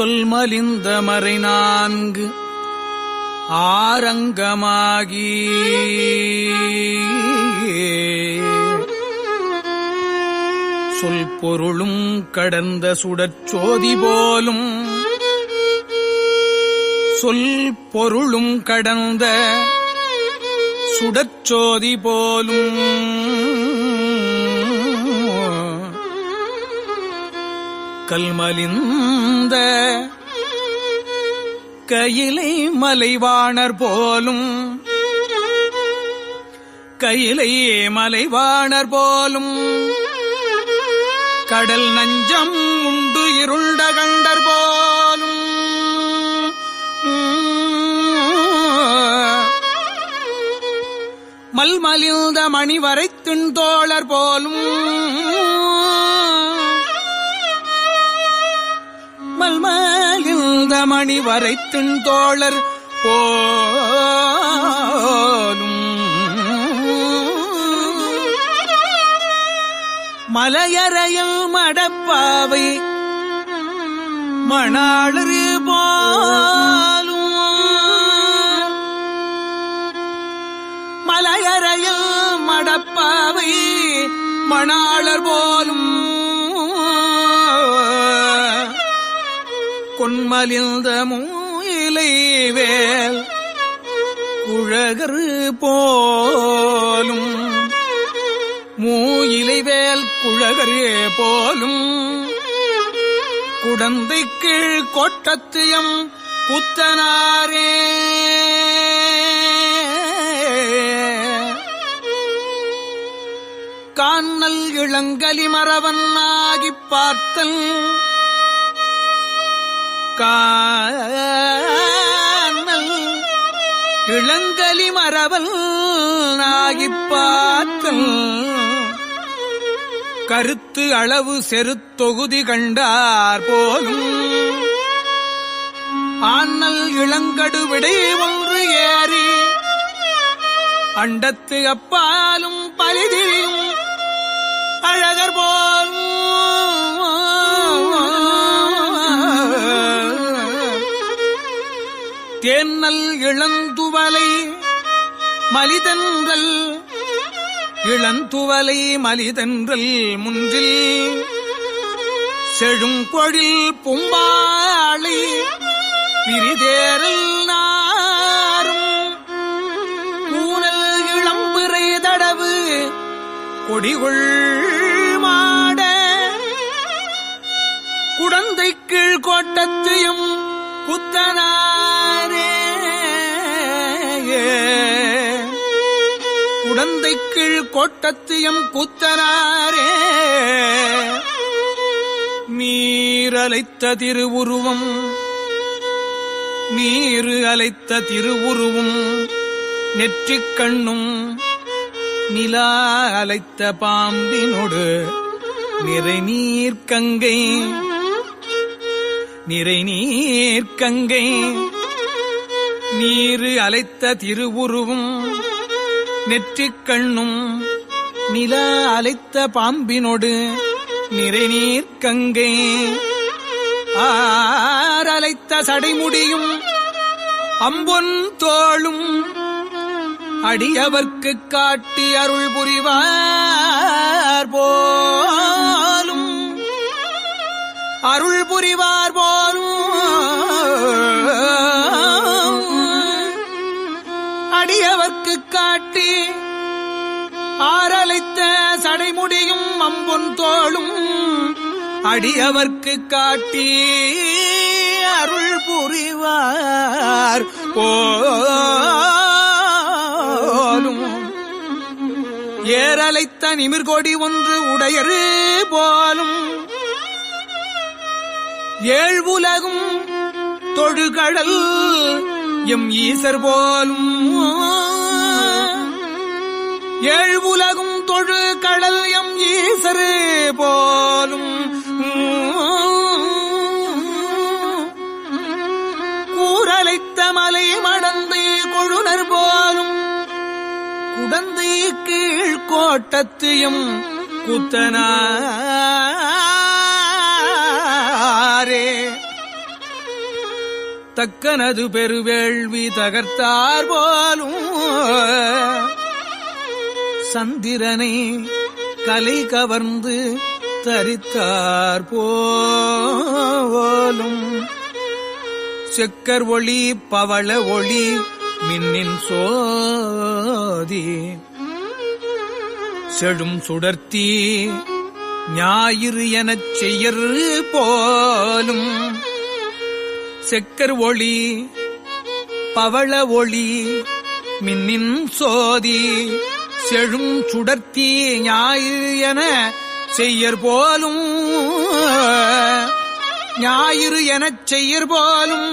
சொல் மலிந்த மறை நான்கு ஆரங்கமாகி. சொல் பொருளும் கடந்த சுடற்சோதி போலும். சொல் பொருளும் கடந்த சுடற்சோதி போலும். கல்மலிந்த கையிலை மலைவாணர் போலும் கையிலை மலைவாணர் போலும் கடல் நஞ்சம் உண்டு இருண்ட கண்டர் போலும். மல்மலிந்த மணி வரைத்தின் தோழர் போலும் மல்மலிந்த மணி வரைத்துண் தோழர் போலும். மலையறையில் மடப்பாவை மணாளர் போலும். மலையறையில் மடப்பாவை மணாளர் போலும். மலிந்த மூயிலை வேல் குழகர் போலும். மூயிலைவேல் குழகரு போலும். குடந்தை கீழ் கொட்டத்தியம் புத்தனாரே கான்னல் இளங்கலி மரவன் ஆகிப் பார்த்தல். காணல் இளங்கலி மரவல் நாகிப்பாற்றல். கருத்து அளவு செருத்தொகுதி கண்டார் போலும். ஆனல் இளங்கடு விடை ஒன்று ஏறி. அண்டத்து அப்பாலும் பலிதியும் அழகர் போலும். தேன்னல் இளந்துவலை மலிதன்றல் இளந்துவலை மலிதன்றல் முன்றில் செழுங்கொழில் பொழில் பும்பாளை பிரிதேரல் நாரும். ஊனல் இளம்பிறை தடவு கொடிகொள் மாட குடந்தை கீழ் கோட்டத்தையும் குத்தனாரே குடந்தை கீழ் கோட்டத்தையும் கூத்தனாரே நீரலைத்த திருவுருவம் நீரு அலைத்த திருவுருவும் நெற்றிக் கண்ணும் நிலா அலைத்த பாம்பினொடு நிறை நீர்க்கங்கை நிறை நீர்க்கங்கை நீரு அலைத்த திருவுருவும் நெற்றிக் கண்ணும் நில அலைத்த பாம்பினொடு நிறைநீர் கங்கை. ஆரலைத்த சடைமுடியும் அம்பொன் தோளும் அடியவர்க்கு காட்டி அருள் புரிவார் போலும். அருள் புரிவார் போலும். அடியவர்க்கு காட்டி ஆரலைத்த சடைமுடியும் அம்பொன் தோளும் அடியவர்க்கு காட்டி அருள் புரிவார். போலும் ஏரலைத்த நிமிர்கொடி ஒன்று உடையரு போலும் ஏழ்வுலகும் தொழுகடல் எம் ஈசர் போலும் ஏழ்வுலகும் தொழு கடல் எம் ஈசரு போலும் கூரலைத்த மலை மடந்து கொழுனர் போலும் குடந்தை கீழ் கோட்டத்தையும் குத்தனா தக்கனது பெருவேள்வி தகர்த்தார் போலும். சந்திரனை கலை கவர்ந்து தரித்தார் போலும். செக்கர் ஒளி பவள ஒளி மின்னின் சோதி. செழும் சுடர்த்தி ஞாயிறு எனச் செய்யர் போலும். செக்கர் ஒளி பவள ஒளி மின்னின் சோதி செழும் சுடர்த்தி ஞாயிறு என செய்யர் போலும். ஞாயிறு எனச் செய்யர் போலும்.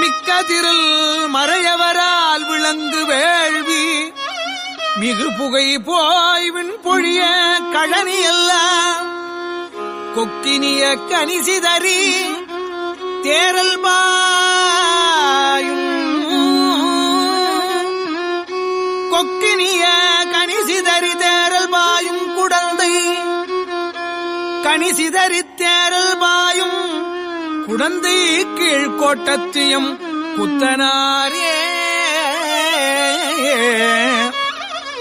மிக்க திரள் மறையவரால் விளங்கு வேள்வி மிகு புகை போய்வின் பொழிய கழனி எல்லாம் கொக்கினிய கனிசிதறி தேரல் பாயும் கொக்கினிய கணிசிதறி தேரல் பாயும் குடந்தை. கணிசிதறி தேரல் பாயும் குடந்தை கீழ்கோட்டத்தியம் புத்தனாரே.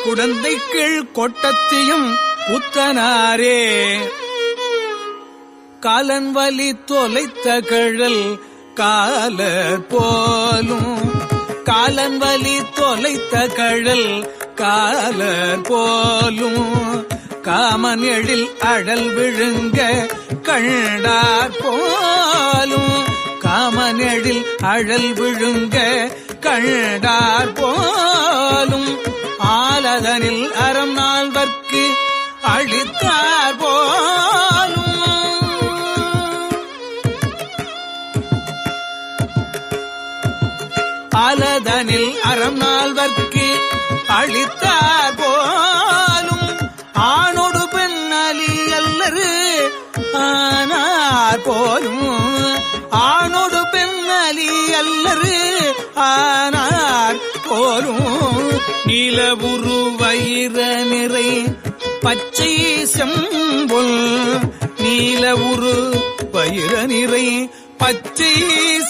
குடந்தை கீழ் கொட்டத்தியும் புத்தனாரே. காலன் வலி தொலைத்த கழல் கால போலும். காலன் வலி தொலைத்த கழல் கால போலும். காமன் எழில் அழல் விழுங்க கண்டா போலும். காமன் எழில் அழல் விழுங்க கண்டார் போலும். ஆலதனில் அறம் நால்வர்க்கு அழித்தார் போ ஆலதனில் அறம் நால்வர்க்கு அழித்தார் போலும். ஆணோடு பெண் அலி அல்லரு ஆனார் போலும். ஆணோடு பெண் அலி அல்லரு ஆனார் போலும். நீலவுரு வயிற நிறை பச்சை செம்பொல். நீல உரு பயிர நிறை பச்சை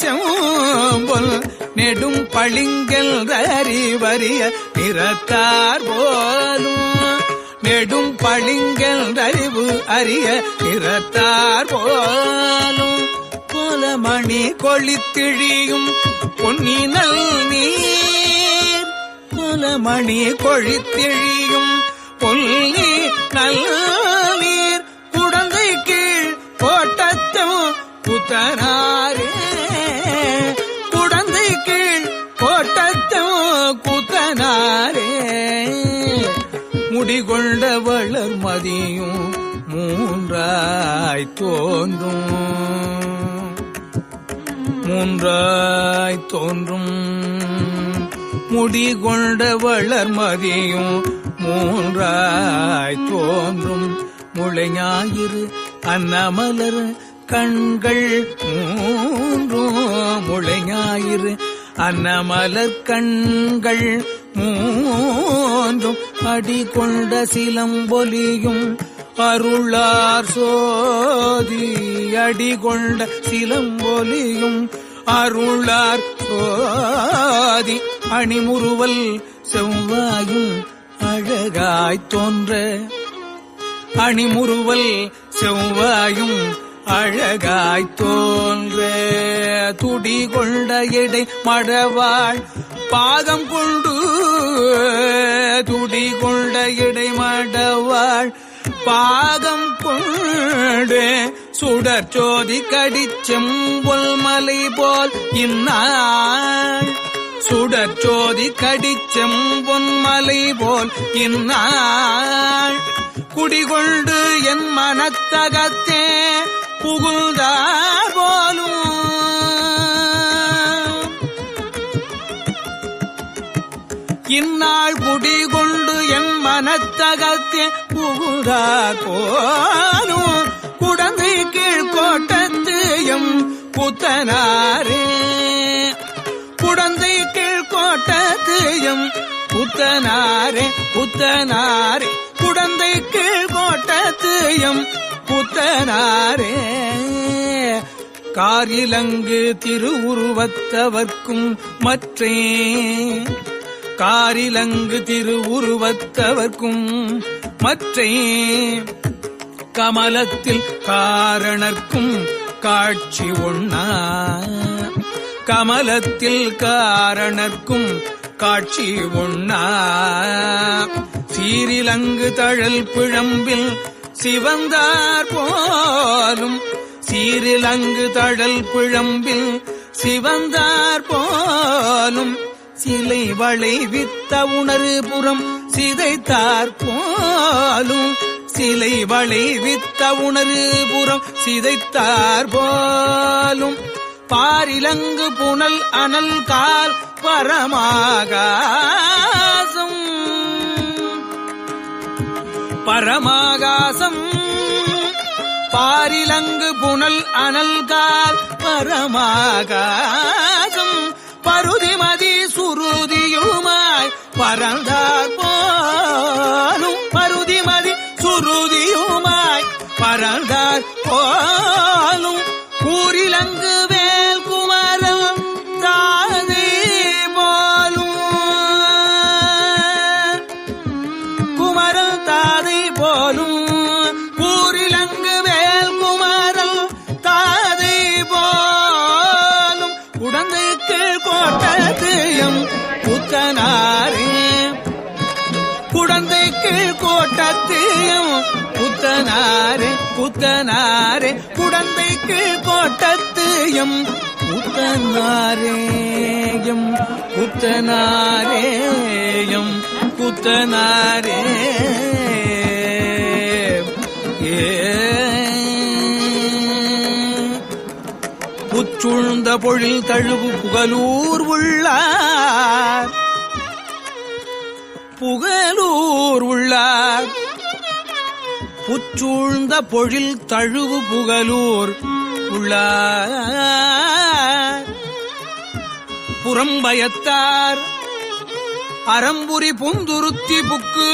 செம்பொல் நெடும் பளிங்கல் அறிவறிய நிறத்தார் போலும். நெடும் பளிங்கல் அறிவு அறிய நிறத்தார் போலும். கோலமணி கொளித்திழியும் பொன்னினல் நீர். கோலமணி கொழித்திழியும் பொல்லி நல்ல கூத்தனாரே குடந்தை கீழ் கோட்டத்தும் கூத்தனாரே. முடிகொண்ட வளர் மதியும் மூன்றாய் தோன்றும். மூன்றாய் தோன்றும். முடிகொண்ட வளர் மதியும் மூன்றாய் தோன்றும். முளை ஞாயிறு அன்னமலர் கண்கள் மூன்றும் முளை அன்னமலர் கண்கள் மூன்றும் அடி கொண்ட சிலம்பொலியும் அருளார் சோதி அடி கொண்ட சிலம்பொலியும் அருளார் சோதி. அணிமுறுவல் செவ்வாயும் அழகாய்த் தோன்ற அணிமுறுவல் செவ்வாயும் அழகாய் தோன்ற. துடி கொண்ட எடை மடவாள் பாதம் கொண்டு. துடி கொண்ட எடை மடவாள் பாதம் கொண்டு. சுடர் சோதி கடிச்செம்பொல் மலை போல் இன்னாள். சுடர் சோதி கடிச்செம்பொன் மலை போல் இன்னாள். குடிகொண்டு என் மனத்தகத்தே புகுந்தார் போலும். இந்நாள் குடிகொண்டு என் மனத்தகத்தே புகுதார் போலும். குடந்தை கீழ்கோட்டத்தையும் புத்தனாரே. குடந்தை கீழ்கோட்டத்தையும் புத்தனாரே புத்தனாரே. குடந்தை கீழ்கோட்டத்தையும் புத்தனாரே. காரிலங்கு திருவுருவத்தவர்க்கும் மற்றே. காரிலங்கு திருவுருவத்தவர்க்கும் மற்றே. கமலத்தில் காரணர்க்கும் காட்சி ஒண்ணா. கமலத்தில் காரணர்க்கும் காட்சி ஒண்ணா. சீரிலங்கு தழல் பிழம்பில் சிவந்தார் போலும் சீரிலங்கு தழல் பிழம்பில் சிவந்தார் போலும் சிலை வளைவித்த உணர்வு புறம் சிதைத்தார் போலும் சிலை வளைவித்த உணர்வு புறம் சிதைத்தார் போலும் பாரிலங்கு புனல் அனல் கால் பரமாக பரமாகாசம். பாரிலங்கு புனல் அனல்கால் பரமாகாசம். பருதிமதி சுருதியுமாய் பறந்தார் போலும். பருதிமதி சுருதியுமாய் பறந்தார் போலும். கூறிலங்கு வே புத்தனாரே புத்தனாரே குடந்தைக்கு கோட்டத்து எம் புத்தனாரேயம் புத்தனாரேயம் புத்தனாரே. ஏ. புச்சுழ்ந்த பொழில் தழுவு புகலூர் உள்ளார். புகலூர் உள்ளார். புச்சூழ்ந்த பொழில் தழுவு புகலூர் உள்ள புறம்பயத்தார் அறம்புரி புந்துருத்தி புக்கு.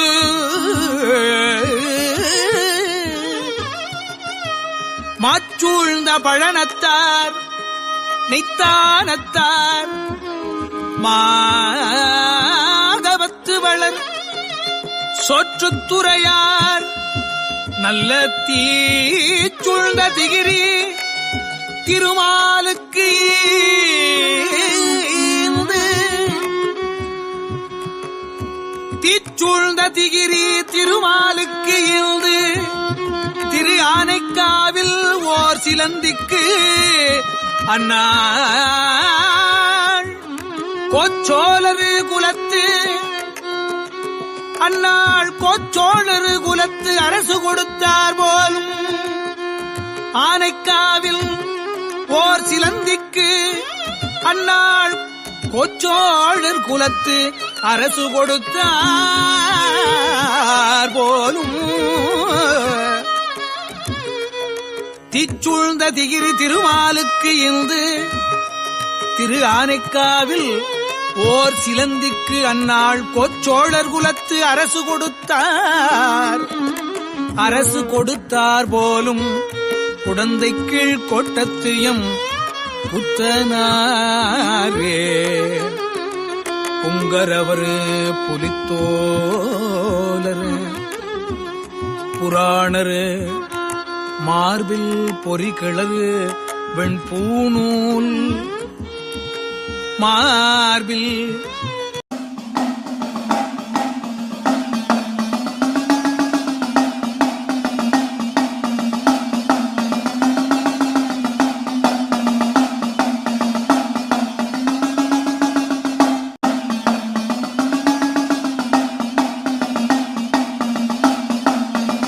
மாச்சூழ்ந்த பழனத்தார். நெய்த்தானத்தார். மாதவத்து வளர். சொற்றுத்துறையார். நல்ல தீச்சுழ்ந்த திகிரி திருமாலுக்கு தீச்சுழ்ந்த திகிரி திருமாலுக்கு இல்து திரு ஆனைக்காவில் ஓர் சிலந்திக்கு அண்ணா கொச்சோலரு குலத்து அன்னாள் கோச்சோழரு குலத்து அரசு கொடுத்தார் போலும். ஆனைக்காவில் ஓர் சிலந்திக்கு அன்னாள் கோச்சோழர் குலத்து அரசு கொடுத்தார் போலும். திச்சுழ்ந்த திகிரி திருமாலுக்கு இந்து திரு ஆனைக்காவில் ஓர் சிலந்திக்கு அந்நாள் கொச்சோழர் குலத்து அரசு கொடுத்தார். அரசு கொடுத்தார் போலும் குடந்தை கீழ் கோட்டத்தியம் புத்தனாரே புங்கரவர் புலித்தோலர் புராணரு மார்பில் பொறிகிழறு வெண்பூநூல் மார்பில்